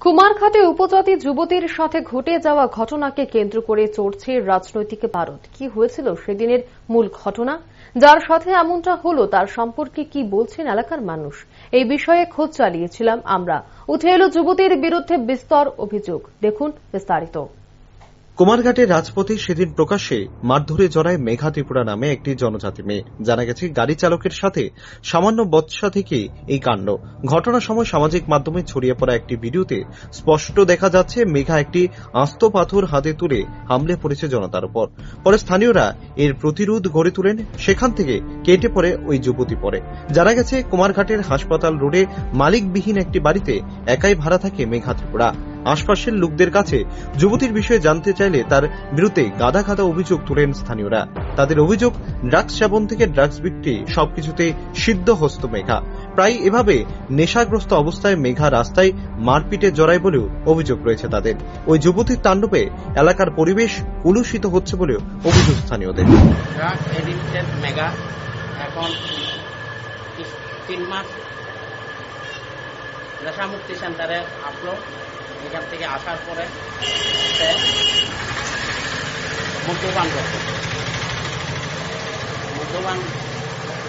কুমারঘাটে উপজাতি যুবতীর সাথে ঘটে যাওয়া ঘটনাকে কেন্দ্র করে চড়ছে রাজনৈতিক ভারত কি হয়েছিল সেদিনের মূল ঘটনা? যার সাথে এমনটা হলো, তার সম্পর্কে কি বলছেন এলাকার মানুষ? এই বিষয়ে খোঁজ চালিয়েছিলাম আমরা। উঠে এলো যুবতীর বিরুদ্ধে বিস্তর অভিযোগ। দেখুন বিস্তারিত। কুমারঘাটের রাজপথে সেদিন প্রকাশ্যে মারধরে জড়ায় মেঘা ত্রিপুরা নামে একটি জনজাতি মেয়ে। জানা গেছে, গাড়ি চালকের সাথে সামান্য বৎসা থেকে এই কাণ্ড। ঘটনার সময় সামাজিক মাধ্যমে ছড়িয়ে পড়া একটি ভিডিওতে স্পষ্ট দেখা যাচ্ছে, মেঘা একটি আস্ত পাথর হাতে তুলে হামলে পড়েছে জনতার উপর। পরে স্থানীয়রা এর প্রতিরোধ গড়ে তোলেন, সেখান থেকে কেটে পড়ে ওই যুবতী পড়ে জানা গেছে, কুমারঘাটের হাসপাতাল রোডে মালিকবিহীন একটি বাড়িতে একাই ভাড়া থাকে মেঘা ত্রিপুরা। আশপাশের লোকদের কাছে যুবতীর বিষয়ে জানতে চাইলে তার বিরুদ্ধে গাদা গাদা অভিযোগ তোলেন স্থানীয়রা। তাদের অভিযোগ, ড্রাগস সেবন থেকে ড্রাগস বিক্রি সবকিছুতে সিদ্ধ হস্ত মেঘা। প্রায় এভাবে নেশাগ্রস্ত অবস্থায় মেঘা রাস্তায় মারপিটে জড়ায় বলেও অভিযোগ রয়েছে তাদের। ওই যুবতীর তাণ্ডবে এলাকার পরিবেশ কলুষিত হচ্ছে বলেও অভিযোগ স্থানীয়দের। এখন তিন মাস নেশামুক্তি সেন্টারে আসলো। এখান থেকে আসার পরে সে মদ্যপান করত। মদ্যপান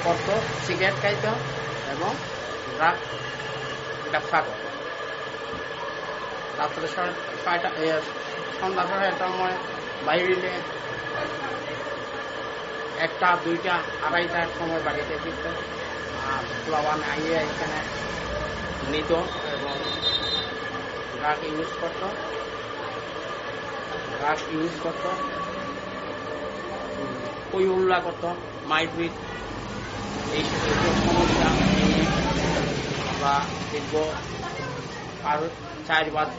করত, সিগারেট খাইত এবং রাত ব্যবসা করত। রাত্রে ছয়- ছয়টা সন্ধ্যা ছয়টার সময় বাইরে একটা, দুইটা, আড়াইটার সময় বাড়িতে ফিরত। আর প্লাবান আইয়ে এখানে নিত এবং ড্রাগ ইউজ করত ড্রাগ ইউজ করত কই উল্লা করত মাইটবিট এই সমস্যা আমরা দীর্ঘ আর চার পাঁচ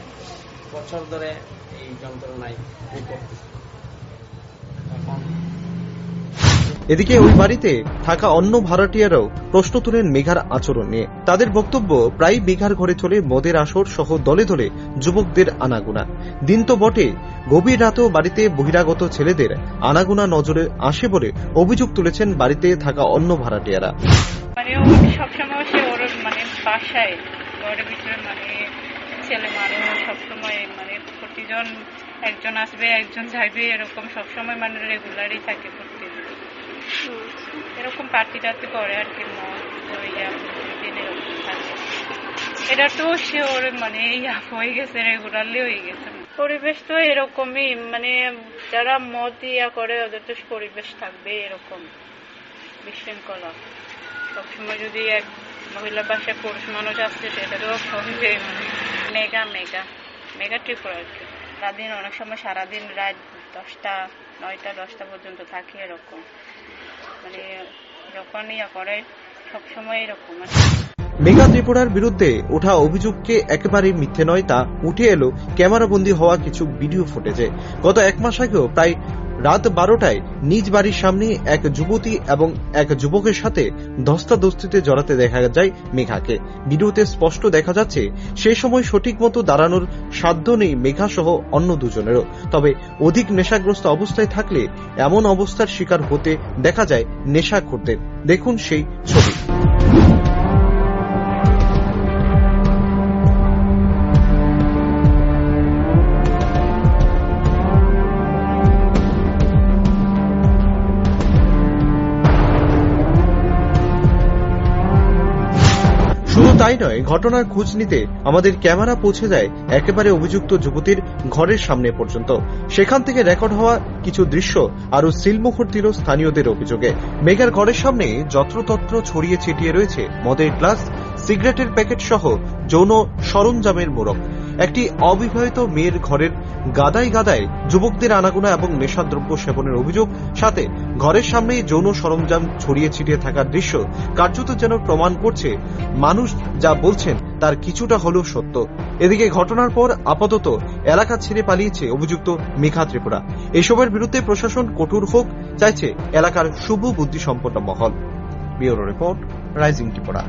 বছর ধরে এই যন্ত্রণায় ভোগ করতেছি এখন এদিকে ওই বাড়িতে থাকা অন্য ভাড়াটিয়ারাও প্রশ্ন তুলেন মেঘার আচরণ নিয়ে। তাদের বক্তব্য প্রায় মেঘার ঘরে চলে মদের আসর সহ দলে দলে যুবকদের আনাগুনা। দিন তো বটে, গভীর রাতেও বাড়িতে বহিরাগত ছেলেদের আনাগুনা নজরে আসে বলে অভিযোগ তুলেছেন বাড়িতে থাকা অন্য ভাড়াটিয়ারা। মানে মানে মানে ছেলে মানুষ সবসময় মানে প্রতিজন একজন আসবে, একজন যাইবে, এরকম সবসময় মানে রেগুলারই থাকে প্রতিদিন। এরকম পার্টি টার্টি করে আর কি এটা তো সে ওর মানে হয়ে গেছে রেগুলারলি হয়ে গেছে। পরিবেশ তো এরকমই মানে যারা মদ ইয়া করে, ওদের তো পরিবেশ থাকবে এরকম বিশৃঙ্খলা। সবসময় যদি এক মহিলা পাশে পুরুষ মানুষ আসছে, সেটা তো হবে মানে মেগা মেগা মেগা ত্রিপুরা আর কি। সারাদিন, অনেক সময় সারাদিন রাত দশটা নয়টা দশটা পর্যন্ত থাকি এরকম মানে যখন ইয়া করে সবসময় এরকম। মেঘা ত্রিপুরার বিরুদ্ধে ওঠা অভিযোগকে একেবারে মিথ্যে নয় তা উঠে এলো ক্যামেরাবন্দি হওয়া কিছু ভিডিও ফুটেজে। গত এক মাস আগেও প্রায় রাত বারোটায় নিজ বাড়ির সামনে এক যুবতী এবং এক যুবকের সাথে ধস্তাধস্তিতে জড়াতে দেখা যায় মেঘাকে। ভিডিওতে স্পষ্ট দেখা যাচ্ছে সেই সময় সঠিক মতো দাঁড়ানোর সাধ্য নেই মেঘা সহ অন্য দুজনেরও। তবে অধিক নেশাগ্রস্ত অবস্থায় থাকলে এমন অবস্থার শিকার হতে দেখা যায় নেশা করতে। দেখুন সেই ছবি। তাই নয়, ঘটনার খোঁজ নিতে আমাদের ক্যামেরা পৌঁছে যায় একেবারে অভিযুক্ত যুবতীর ঘরের সামনে পর্যন্ত। সেখান থেকে রেকর্ড হওয়া কিছু দৃশ্য আরও সিলমুখর দিল স্থানীয়দের অভিযোগে। মেঘার ঘরের সামনে যত্রতত্র ছড়িয়ে ছিটিয়ে রয়েছে মদের গ্লাস, সিগারেটের প্যাকেট সহ যৌন সরঞ্জামের মোড়ক। একটি অবিবাহিত মেয়ের ঘরের গাদায় গাদায় যুবকদের আনাগোনা এবং নেশাদ্রব্য সেবনের অভিযোগ, সাথে ঘরের সামনেই যৌন সরঞ্জাম ছড়িয়ে ছিটিয়ে থাকার দৃশ্য কার্যত যেন প্রমাণ করছে মানুষ যা বলছেন তার কিছুটা হলেও সত্য। এদিকে ঘটনার পর আপাতত এলাকা ছেড়ে পালিয়েছে অভিযুক্ত মেঘা ত্রিপুরা। এসবের বিরুদ্ধে প্রশাসন কঠোর হোক, চাইছে এলাকার শুভ বুদ্ধি সম্পন্ন মহল। Bureau report, rising Tripura.